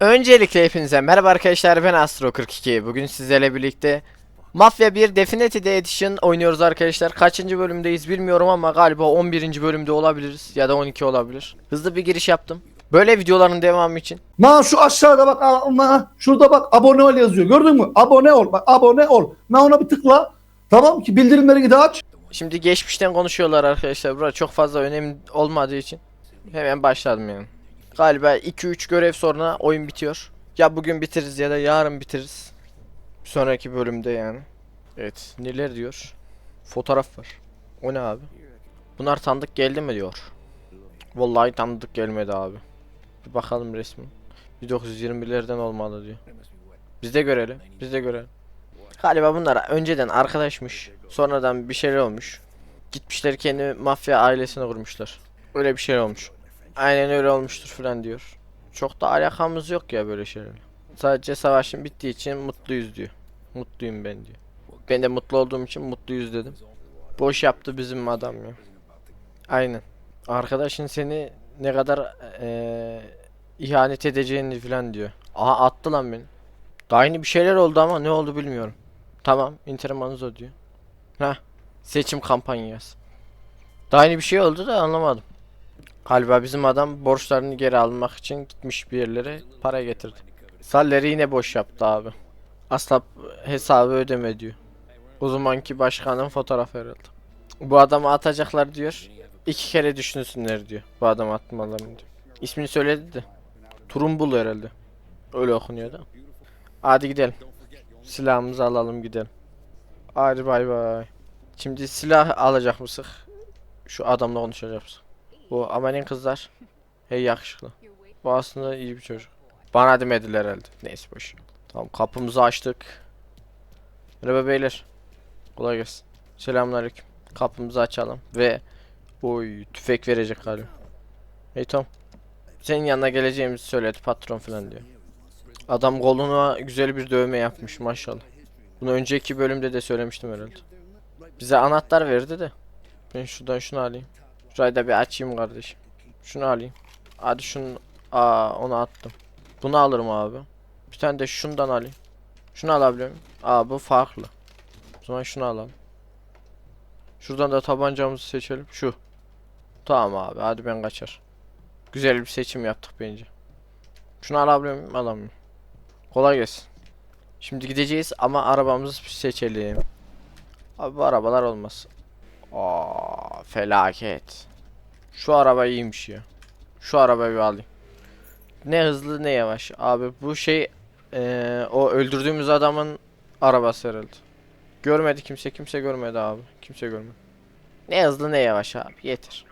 Öncelikle hepinize merhaba arkadaşlar ben Astro42 Bugün sizlerle birlikte Mafya 1 Definitive Edition oynuyoruz arkadaşlar Kaçıncı bölümdeyiz bilmiyorum ama galiba 11. bölümde olabiliriz ya da 12 olabilir Hızlı bir giriş yaptım Böyle videoların devamı için Ma şu aşağıda bak ama şurada bak abone ol yazıyor. Gördün mü? Abone ol. Bak abone ol. Ma ona bir tıkla. Tamam ki bildirimleri gidi aç. Şimdi geçmişten konuşuyorlar arkadaşlar Burada çok fazla önemli olmadığı için Hemen başladım yani Galiba 2-3 görev sonra oyun bitiyor. Ya bugün bitiririz ya da yarın bitiririz. Bir sonraki bölümde yani. Evet. Neler diyor? Fotoğraf var. O ne abi? Bunlar tanıdık geldi mi diyor. Vallahi tanıdık gelmedi abi. Bir bakalım resmi. 1921'lerden olmalı diyor. Biz de görelim biz de görelim. Galiba bunlar önceden arkadaşmış. Sonradan bir şeyler olmuş. Gitmişler kendi mafya ailesini kurmuşlar. Öyle bir şey olmuş. Aynen öyle olmuştur falan diyor. Çok da alakamız yok ya böyle şeylerle. Sadece savaşın bittiği için mutluyuz diyor. Mutluyum ben diyor. Ben de mutlu olduğum için mutluyuz dedim. Boş yaptı bizim adam ya. Aynen. Arkadaşın seni ne kadar eee ihanet edeceğini falan diyor. Aha attı lan beni. Daha yeni bir şeyler oldu ama ne oldu bilmiyorum. Tamam, Intermanzo diyor. Heh, seçim kampanyası. Daha yeni bir şey oldu da anlamadım. Galiba bizim adam borçlarını geri almak için gitmiş bir yerlere para getirdi. Salleri yine boş yaptı abi. Asla hesabı ödeme diyor. O zamanki başkanın fotoğrafı herhalde. Bu adamı atacaklar diyor. İki kere düşünsünler diyor. Bu adamı atmalarını diyor. İsmini söyledi de. Turumbul herhalde. Öyle okunuyor da. Hadi gidelim. Silahımızı alalım gidelim. Hadi bay bay. Şimdi silah alacak mısın? Şu adamla konuşacak mısın? Bu amanin kızlar. Hey yakışıklı. Bu aslında iyi bir çocuk. Bana demediler herhalde. Neyse boş. Tamam kapımızı açtık. Merhaba beyler. Kolay gelsin. Selamünaleyküm. Kapımızı açalım ve oy tüfek verecek galiba. Hey Tom. Senin yanına geleceğimizi söyledi patron falan diyor. Adam koluna güzel bir dövme yapmış maşallah. Bunu önceki bölümde de söylemiştim herhalde. Bize anahtar verdi de. Ben şuradan şunu alayım. Şurayı da bir açayım kardeşim. Şunu alayım. Hadi şunu aa onu attım. Bunu alırım abi. Bir tane de şundan alayım. Şunu alabiliyor muyum? Aa bu farklı. O zaman şunu alalım. Şuradan da tabancamızı seçelim. Şu. Tamam abi hadi ben kaçar. Güzel bir seçim yaptık bence. Şunu alabiliyor muyum? Alamıyorum. Kolay gelsin. Şimdi gideceğiz ama arabamızı seçelim. Abi bu arabalar olmaz. Aa, felaket. Şu araba iyiymiş ya. Şu arabayı bir alayım. Ne hızlı ne yavaş. Abi bu şey eee, o öldürdüğümüz adamın arabası herhalde. Görmedi kimse kimse görmedi abi. Kimse görmedi. Ne hızlı ne yavaş abi yeter.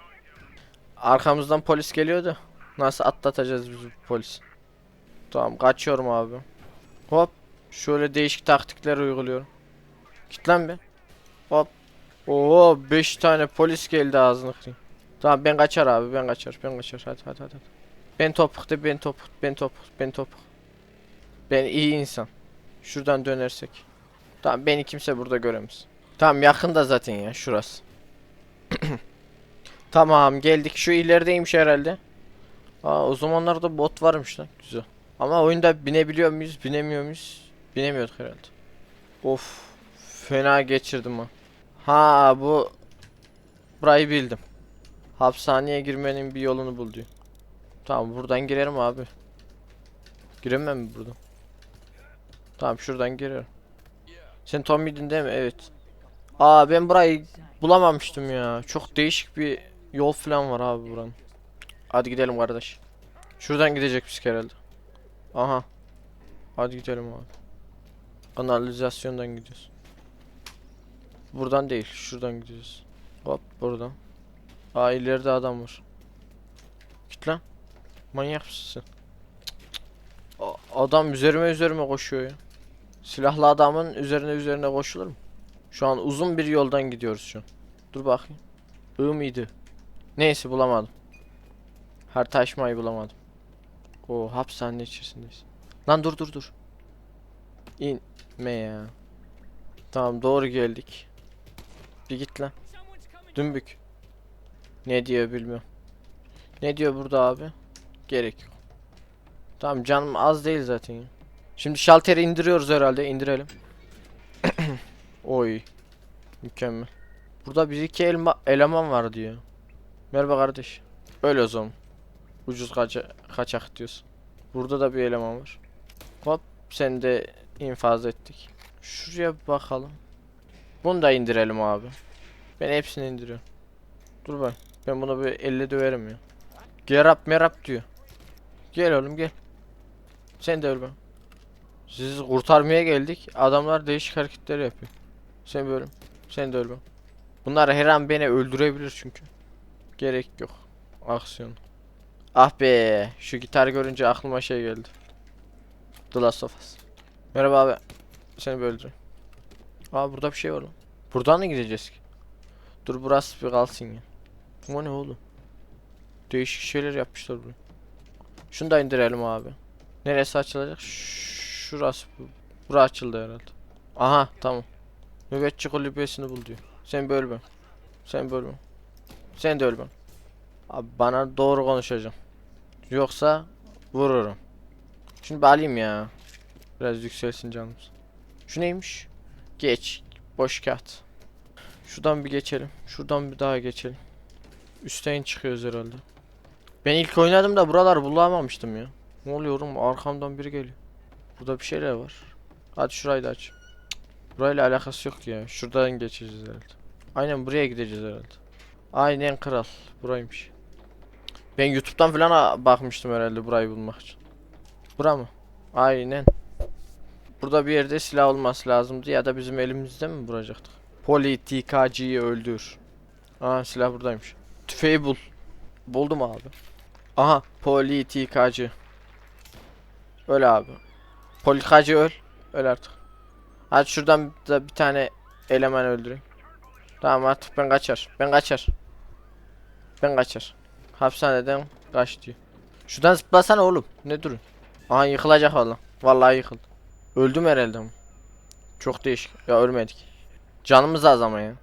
Arkamızdan polis geliyordu. Nasıl atlatacağız biz bu polisi? Tamam kaçıyorum abi. Hop. Şöyle değişik taktikler uyguluyorum. Git lan be. Oo 5 tane polis geldi ağzını kırayım. Tamam ben kaçar abi ben kaçar ben kaçar hadi hadi hadi. Ben topuk de ben topuk ben topuk ben topuk. Ben iyi insan. Şuradan dönersek. Tamam beni kimse burada göremez. Tamam yakında zaten ya şurası. tamam geldik şu ilerideymiş herhalde. Aa o zamanlarda bot varmış lan güzel. Ama oyunda binebiliyor muyuz binemiyor muyuz? Binemiyorduk herhalde. Of fena geçirdim ha. Ha bu burayı bildim. Hapishaneye girmenin bir yolunu bul. Tamam buradan girerim abi. Giremem mi buradan? Tamam şuradan girerim. Sen Tommy'din değil mi? Evet. Aa ben burayı bulamamıştım ya. Çok değişik bir yol falan var abi buranın. Hadi gidelim kardeş. Şuradan gidecekmiş herhalde. Aha. Hadi gidelim abi. Kanalizasyondan gidiyoruz. Buradan değil, şuradan gidiyoruz. Hop buradan. Aa ileride adam var. Git lan. Manyak mısın Adam üzerime üzerime koşuyor ya. Silahlı adamın üzerine üzerine koşulur mu? Şu an uzun bir yoldan gidiyoruz şu an. Dur bakayım. I mıydı? Neyse bulamadım. Harita açmayı bulamadım. O hapishane içerisindeyiz. Lan dur dur dur. İnme ya. Tamam doğru geldik. Bir git lan. Dümbük. Ne diyor bilmiyorum. Ne diyor burada abi? Gerek yok. Tamam canım az değil zaten. Şimdi şalteri indiriyoruz herhalde. indirelim. Oy. Mükemmel. Burada bir iki elma, eleman var diyor. Merhaba kardeş. Öyle o zaman. Ucuz kaça, kaçak diyorsun. Burada da bir eleman var. Hop sen de infaz ettik. Şuraya bakalım. Bunu da indirelim abi. Ben hepsini indiriyorum. Dur bak. Ben bunu bir elle döverim ya. Gerap merap diyor. Gel oğlum gel. Sen de öl ben. Sizi kurtarmaya geldik. Adamlar değişik hareketler yapıyor. Sen böyle. Sen de öl ben. Bunlar her an beni öldürebilir çünkü. Gerek yok. Aksiyon. Ah be. Şu gitar görünce aklıma şey geldi. The Last of Us. Merhaba abi. Seni bir öldüreyim. Aa burada bir şey var lan. Buradan mı gideceğiz ki? Dur burası bir kalsın ya. Bu ne oğlum? Değişik şeyler yapmışlar buraya. Şunu da indirelim abi. Neresi açılacak? Şurası bu. Bura açıldı herhalde. Aha tamam. Nöbetçi kulübesini bul diyor. Sen bölme. Sen bölme. Sen de ölme. Abi bana doğru konuşacaksın. Yoksa vururum. Şunu bir alayım ya. Biraz yükselsin canımız. Şu neymiş? Geç. Boş kağıt. Şuradan bir geçelim. Şuradan bir daha geçelim. Üstten çıkıyoruz herhalde. Ben ilk oynadım da buralar bulamamıştım ya. Ne oluyor oğlum? Arkamdan biri geliyor. Burada bir şeyler var. Hadi şurayı da aç. Burayla alakası yok ya. Şuradan geçeceğiz herhalde. Aynen buraya gideceğiz herhalde. Aynen kral. Buraymış. Ben YouTube'dan falan bakmıştım herhalde burayı bulmak için. Bura mı? Aynen. Burada bir yerde silah olması lazımdı ya da bizim elimizde mi vuracaktık? Politikacıyı öldür. Aa silah buradaymış. Tüfeği bul. Buldum abi. Aha politikacı. Öl abi. Politikacı öl. Öl artık. Hadi şuradan da bir tane eleman öldüreyim. Tamam artık ben kaçar. Ben kaçar. Ben kaçar. Hapishaneden kaç diyor. Şuradan zıplasana oğlum. Ne durun? Aha yıkılacak valla. Vallahi yıkıldı. Öldüm herhalde. Çok değişik. Ya ölmedik. Canımız az ama ya.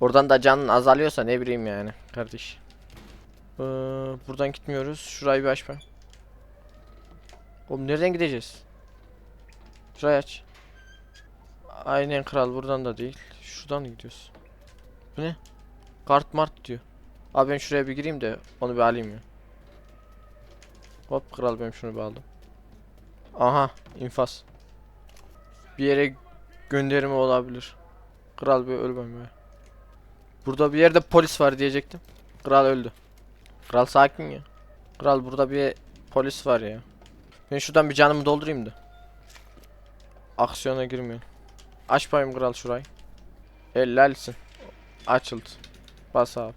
Oradan da canın azalıyorsa ne bileyim yani kardeş. Ee, buradan gitmiyoruz. Şurayı bir aç ben. Oğlum nereden gideceğiz? Şurayı aç. Aynen kral buradan da değil. Şuradan gidiyoruz. Bu ne? Kart mart diyor. Abi ben şuraya bir gireyim de onu bir alayım ya. Hop kral ben şunu bir aldım. Aha infaz. Bir yere gönderme olabilir. Kral bir ölmem ya. Burada bir yerde polis var diyecektim. Kral öldü. Kral sakin ya. Kral burada bir polis var ya. Ben şuradan bir canımı doldurayım da. Aksiyona girmiyor. Aç bakayım kral şurayı. Helalsin. Açıldı. Bas abi.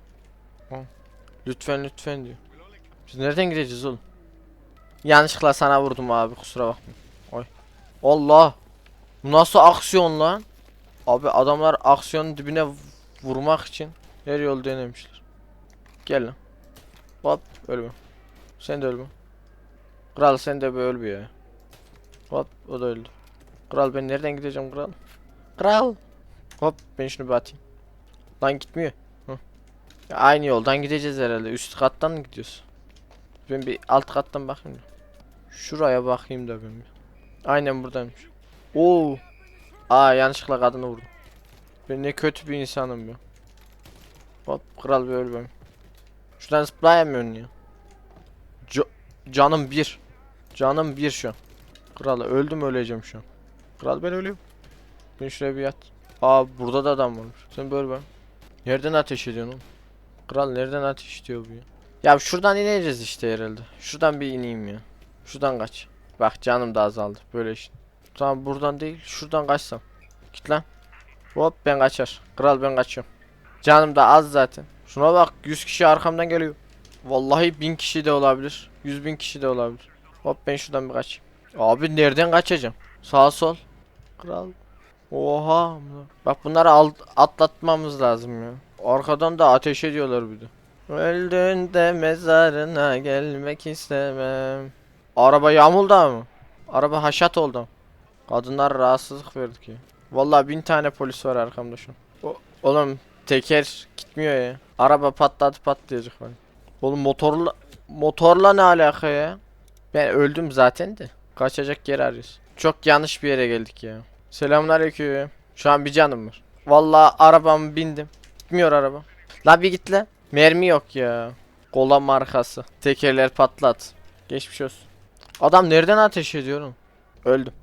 Lütfen lütfen diyor. Biz nereden gideceğiz oğlum? Yanlışlıkla sana vurdum abi kusura bakma. Oy. Allah. Bu nasıl aksiyon lan? Abi adamlar aksiyonun dibine vurmak için her yolu denemişler. Gel lan. Hop ölme. Sen de ölme. Kral sen de bir öl bir ya. Hop o da öldü. Kral ben nereden gideceğim kral? Kral. Hop ben şunu bir atayım. Lan gitmiyor. Ya aynı yoldan gideceğiz herhalde. Üst kattan mı gidiyoruz? Ben bir alt kattan bakayım. Şuraya bakayım da ben bir. Aynen buradaymış. Oo. Aa yanlışlıkla kadını vurdum. Ben ne kötü bir insanım ya. Hop kral bir öl ben. Şuradan zıplayamıyorsun ya. Ca- canım bir. Canım bir şu an. Kral öldüm öleceğim şu an. Kral ben ölüyorum. Ben şuraya bir yat. Aa burada da adam varmış. Sen böyle ben. Nereden ateş ediyorsun oğlum? Kral nereden ateş ediyor bu ya? Ya şuradan ineceğiz işte herhalde. Şuradan bir ineyim ya. Şuradan kaç. Bak canım da azaldı. Böyle işte. Tamam buradan değil. Şuradan kaçsam. Git lan. Hop ben kaçar. Kral ben kaçıyorum. Canım da az zaten. Şuna bak 100 kişi arkamdan geliyor. Vallahi 1000 kişi de olabilir. 100 bin kişi de olabilir. Hop ben şuradan bir kaçayım. Abi nereden kaçacağım? Sağ sol. Kral. Oha. Bak bunları atlatmamız lazım ya. Arkadan da ateş ediyorlar bir de. Öldüğünde mezarına gelmek istemem. Araba yağmurda mı? Araba haşat oldu. Kadınlar rahatsızlık verdik ya. Vallahi bin tane polis var arkamda şu. O- oğlum teker gitmiyor ya. Araba patladı patlayacak bana. Oğlum motorla motorla ne alaka ya? Ben öldüm zaten de. Kaçacak yer arıyoruz. Çok yanlış bir yere geldik ya. Selamünaleyküm. Şu an bir canım var. Vallahi arabamı bindim. Gitmiyor araba. La bir git la. Mermi yok ya. Kola markası. Tekerler patlat. Geçmiş olsun. Adam nereden ateş ediyor oğlum? Öldüm.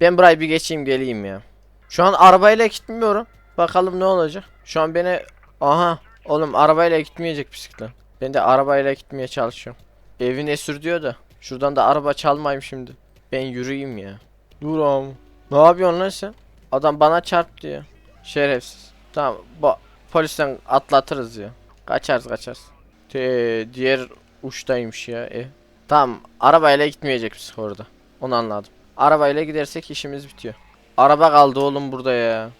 Ben burayı bir geçeyim geleyim ya. Şu an arabayla gitmiyorum. Bakalım ne olacak. Şu an beni... Aha. Oğlum arabayla gitmeyecek bisiklet. Ben de arabayla gitmeye çalışıyorum. Evine sür diyor da. Şuradan da araba çalmayayım şimdi. Ben yürüyeyim ya. Dur oğlum. Ne yapıyorsun lan sen? Adam bana çarp diyor. Şerefsiz. Tamam. Bu polisten atlatırız ya. Kaçarız kaçarız. Te, diğer uçtaymış ya ev. Tamam. Arabayla gitmeyecek biz orada. Onu anladım. Arabayla gidersek işimiz bitiyor. Araba kaldı oğlum burada ya.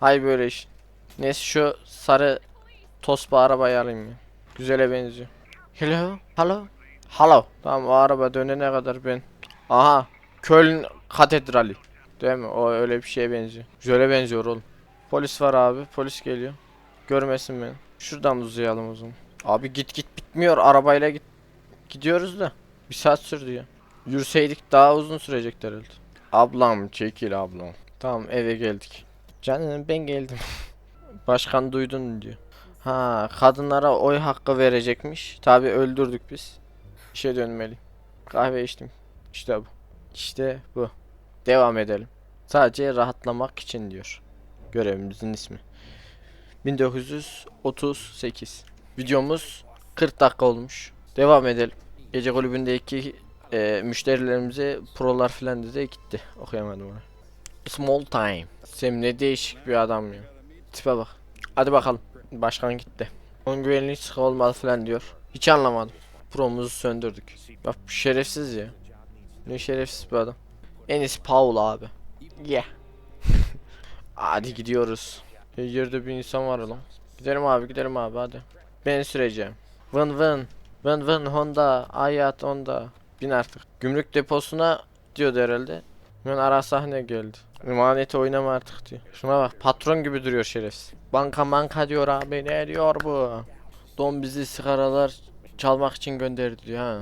Hay böyle iş. Neyse şu sarı tospa arabayı alayım ya. Güzele benziyor. Hello. Hello. Hello. Tamam o araba dönene kadar ben. Aha. Köln Katedrali. Değil mi? O öyle bir şeye benziyor. Güzele benziyor oğlum. Polis var abi. Polis geliyor. Görmesin beni. Şuradan uzayalım o zaman. Abi git git bitmiyor. Arabayla git. Gidiyoruz da. Bir saat sürdü ya. Yürüseydik daha uzun sürecekti herhalde. Ablam çekil ablam. Tamam eve geldik. Canım ben geldim. Başkan duydun mu diyor. Ha kadınlara oy hakkı verecekmiş. Tabi öldürdük biz. İşe dönmeli. Kahve içtim. İşte bu. İşte bu. Devam edelim. Sadece rahatlamak için diyor. Görevimizin ismi. 1938. Videomuz 40 dakika olmuş. Devam edelim. Gece kulübündeki e, müşterilerimize prolar filan dedi gitti. Okuyamadım onu. Small time. Sem ne değişik bir adam ya. Tipe bak. Hadi bakalım. Başkan gitti. Onun güvenliği sıkı olmalı falan diyor. Hiç anlamadım. Promuzu söndürdük. Bak şerefsiz ya. Ne şerefsiz bir adam. En iyisi Paul abi. Yeah. hadi gidiyoruz. Yerde bir insan var lan. Gidelim abi gidelim abi hadi. Ben süreceğim. Vın vın. Vın vın Honda. Hayat Honda. Bin artık. Gümrük deposuna diyordu herhalde. Hemen ara sahne geldi. Emaneti oynama artık diyor. Şuna bak patron gibi duruyor şerefsiz. Banka banka diyor abi ne diyor bu? Don bizi sigaralar çalmak için gönderdi diyor ha.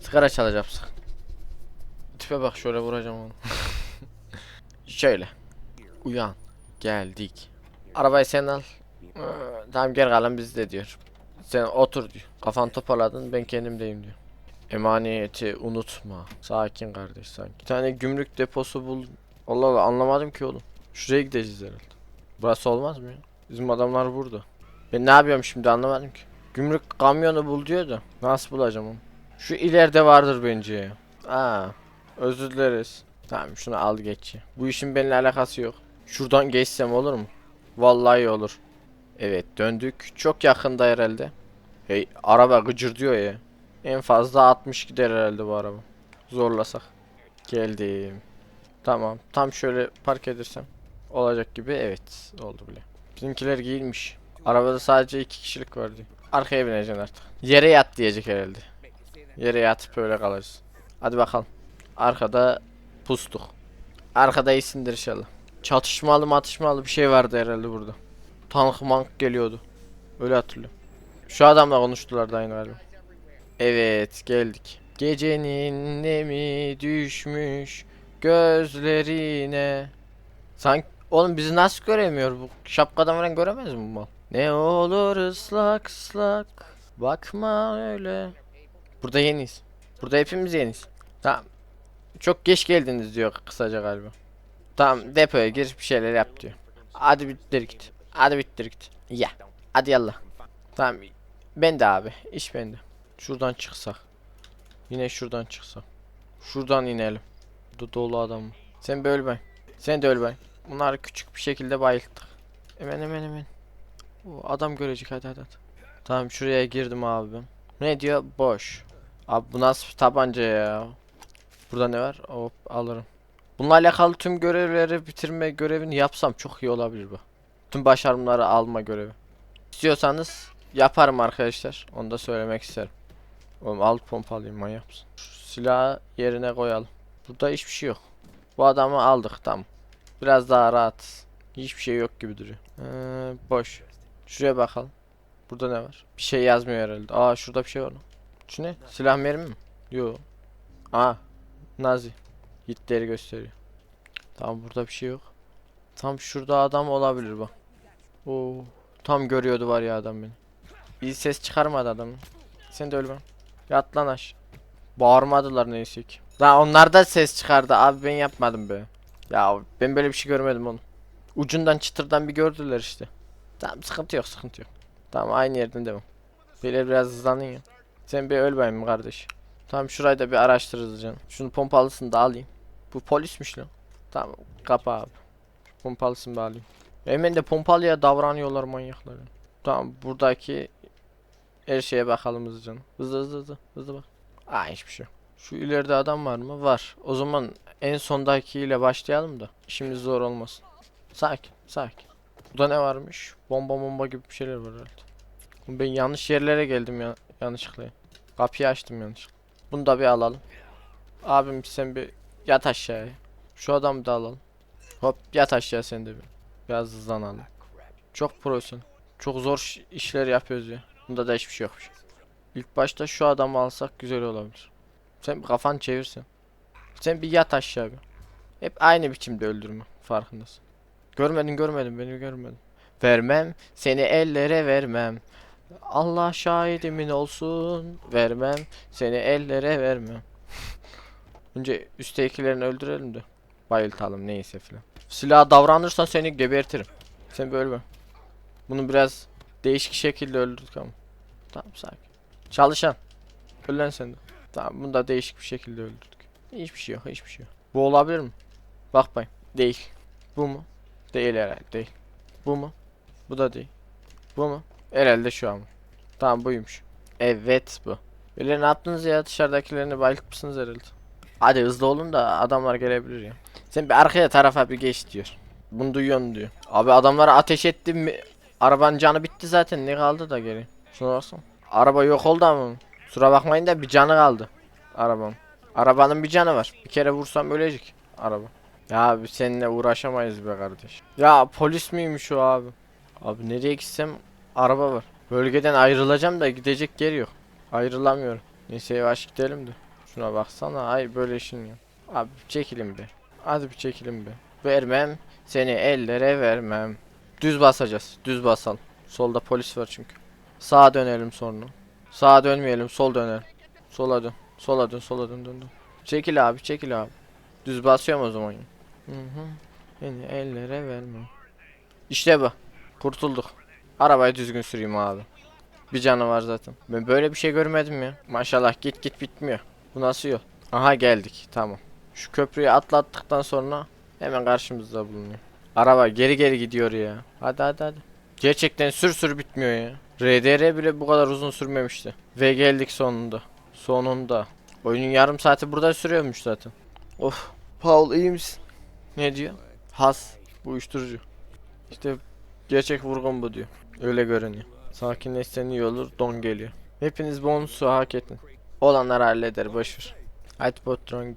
Sigara çalacağız. Tipe bak şöyle vuracağım onu. şöyle. Uyan. Geldik. Arabayı sen al. Tamam gel kalan bizde diyor. Sen otur diyor. Kafan toparladın ben kendimdeyim diyor. Emaniyeti unutma. Sakin kardeş sakin. Bir tane gümrük deposu bul. Allah Allah anlamadım ki oğlum. Şuraya gideceğiz herhalde. Burası olmaz mı ya? Bizim adamlar burada. Ben ne yapıyorum şimdi anlamadım ki. Gümrük kamyonu bul diyor da. Nasıl bulacağım onu? Şu ileride vardır bence. Aa, özür dileriz. Tamam şunu al geç. Bu işin benimle alakası yok. Şuradan geçsem olur mu? Vallahi olur. Evet döndük. Çok yakında herhalde. Hey araba gıcır diyor ya. En fazla 60 gider herhalde bu araba. Zorlasak. Geldim. Tamam. Tam şöyle park edersem. Olacak gibi. Evet. Oldu bile. Bizimkiler giyilmiş. Arabada sadece iki kişilik var diyor. Arkaya bineceksin artık. Yere yat diyecek herhalde. Yere yatıp öyle kalırız. Hadi bakalım. Arkada pustuk. Arkada iyisindir inşallah. Çatışmalı matışmalı bir şey vardı herhalde burada. Tank mank geliyordu. Öyle hatırlıyorum. Şu adamla konuştular da aynı galiba. Evet geldik. Gecenin nemi düşmüş gözlerine. Sanki oğlum bizi nasıl göremiyor bu? Şapkadan falan göremez mi bu mal? Ne olur ıslak ıslak bakma öyle. Burada yeniyiz. Burada hepimiz yeniyiz. Tamam. Çok geç geldiniz diyor kısaca galiba. Tamam depoya gir bir şeyler yap diyor. Hadi bittir git. Hadi bittir git. Ya. Hadi yallah. Tamam. Ben de abi. iş bende. Şuradan çıksak. Yine şuradan çıksak. Şuradan inelim. Do dolu adam. Sen böyle bay. Sen de öl bay. Bunları küçük bir şekilde bayılttık. Hemen hemen hemen. O adam görecek hadi hadi hadi. Tamam şuraya girdim abi ben. Ne diyor? Boş. Abi bu nasıl bir tabanca ya? Burada ne var? Hop alırım. Bununla alakalı tüm görevleri bitirme görevini yapsam çok iyi olabilir bu. Tüm başarımları alma görevi. İstiyorsanız yaparım arkadaşlar. Onu da söylemek isterim. Oğlum al pompalıyım manyak mısın? Silahı yerine koyalım. Burada hiçbir şey yok. Bu adamı aldık tamam. Biraz daha rahat. Hiçbir şey yok gibi duruyor. Ee, boş. Şuraya bakalım. Burada ne var? Bir şey yazmıyor herhalde. Aa şurada bir şey var lan. Şu ne? Silah mermi mi? Yo. Aa. Nazi. Hitler'i gösteriyor. Tamam burada bir şey yok. Tam şurada adam olabilir bak. Oo. Tam görüyordu var ya adam beni. İyi ses çıkarmadı adam. Sen de öl ben. Yat lan aş. Bağırmadılar neyse ki. Lan onlar da ses çıkardı abi ben yapmadım be. Ya ben böyle bir şey görmedim oğlum. Ucundan çıtırdan bir gördüler işte. Tamam sıkıntı yok sıkıntı yok. Tamam aynı yerden devam. Böyle biraz hızlanın ya. Sen bir öl bakayım kardeş. Tamam şurayı da bir araştırırız canım. Şunu pompalısını da alayım. Bu polismiş lan. Tamam kapa abi. Pompalısını da alayım. Hemen de pompalıya davranıyorlar manyaklar. ya. Tamam buradaki her şeye bakalım hızlıca. Hızlı hızlı hızlı hızlı bak. Aa hiçbir şey. Şu ileride adam var mı? Var. O zaman en sondakiyle başlayalım da. İşimiz zor olmasın. Sakin sakin. Burada ne varmış? Bomba bomba gibi bir şeyler var herhalde. Ben yanlış yerlere geldim ya yanlışlıkla. Kapıyı açtım yanlışlıkla. Bunu da bir alalım. Abim sen bir yat aşağıya. Şu adamı da alalım. Hop yat aşağı sen de bir. Biraz hızlanalım. Çok profesyonel. Çok zor işler yapıyoruz ya. Bunda da hiçbir şey yokmuş. İlk başta şu adamı alsak güzel olabilir. Sen bir kafanı çevirsen. Sen bir yat aşağı bir. Hep aynı biçimde öldürme. Farkındasın. Görmedin görmedin beni görmedin. Vermem seni ellere vermem. Allah şahidimin olsun. Vermem seni ellere vermem. Önce üsttekilerini öldürelim de. Bayıltalım neyse filan. Silaha davranırsan seni gebertirim. Sen böyle? Bunu biraz değişik şekilde öldürdük ama. Tamam sakin. Çalışan. Ölen sen de. Tamam bunu da değişik bir şekilde öldürdük. Hiçbir şey yok hiçbir şey yok. Bu olabilir mi? Bak bay. Değil. Bu mu? Değil herhalde değil. Bu mu? Bu da değil. Bu mu? Herhalde şu an. Tamam buymuş. Evet bu. Böyle ne yaptınız ya dışarıdakilerini bayıltmışsınız herhalde. Hadi hızlı olun da adamlar gelebilir ya. Sen bir arkaya tarafa bir geç diyor. Bunu duyuyorsun diyor. Abi adamlara ateş ettim mi? Arabanın canı bitti zaten ne kaldı da geri. Şuna baksana. Araba yok oldu ama. Kusura bakmayın da bir canı kaldı. Arabanın. Arabanın bir canı var. Bir kere vursam ölecek araba. Ya abi seninle uğraşamayız be kardeş. Ya polis miymiş o abi? Abi nereye gitsem araba var. Bölgeden ayrılacağım da gidecek yer yok. Ayrılamıyorum. Neyse yavaş gidelim de. Şuna baksana ay böyle işin yok. Abi çekilin be. Hadi bir çekilin be. Vermem seni ellere vermem. Düz basacağız. Düz basalım. Solda polis var çünkü. Sağa dönelim sonra. Sağa dönmeyelim sol dönelim. Sola dön. Sola dön sola dön dön dön. Çekil abi çekil abi. Düz basıyorum o zaman. Hı hı. Beni ellere vermem. İşte bu. Kurtulduk. Arabayı düzgün süreyim abi. Bir canı var zaten. Ben böyle bir şey görmedim ya. Maşallah git git bitmiyor. Bu nasıl yol? Aha geldik. Tamam. Şu köprüyü atlattıktan sonra hemen karşımızda bulunuyor. Araba geri geri gidiyor ya. Hadi hadi hadi. Gerçekten sür sür bitmiyor ya. RDR bile bu kadar uzun sürmemişti. Ve geldik sonunda. Sonunda. Oyunun yarım saati burada sürüyormuş zaten. Of. Paul iyi misin? Ne diyor? Has. Bu uyuşturucu. İşte gerçek vurgun bu diyor. Öyle görünüyor. Sakinleşsen iyi olur. Don geliyor. Hepiniz bonusu hak edin. Olanlar halleder boşver. Hadi patron.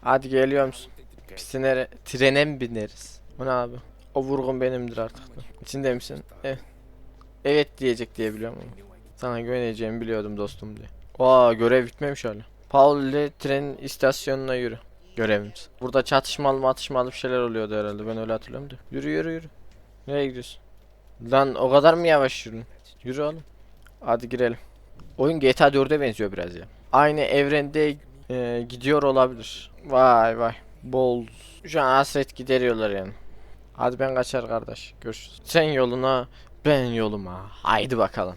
Hadi geliyor musun? Biz nere? Trene mi bineriz? O ne abi? O vurgun benimdir artık. İçinde misin? Evet. Evet diyecek diye biliyorum ama. Sana güveneceğimi biliyordum dostum diye. Aa görev bitmemiş hala. Paul ile tren istasyonuna yürü. Görevimiz. Burada çatışmalı matışmalı bir şeyler oluyordu herhalde. Ben öyle hatırlıyorum da. Yürü yürü yürü. Nereye gidiyorsun? Lan o kadar mı yavaş yürün? Yürü oğlum. Hadi girelim. Oyun GTA 4'e benziyor biraz ya. Aynı evrende e, gidiyor olabilir. Vay vay. Bol. Şu an hasret gideriyorlar yani. Hadi ben kaçar kardeş. Görüşürüz. Sen yoluna, ben yoluma. Haydi bakalım.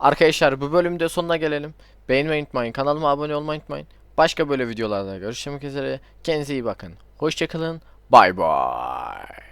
Arkadaşlar bu bölümde sonuna gelelim. Beğenmeyi unutmayın. Kanalıma abone olmayı unutmayın. Başka böyle videolarda görüşmek üzere. Kendinize iyi bakın. Hoşçakalın. Bay bay.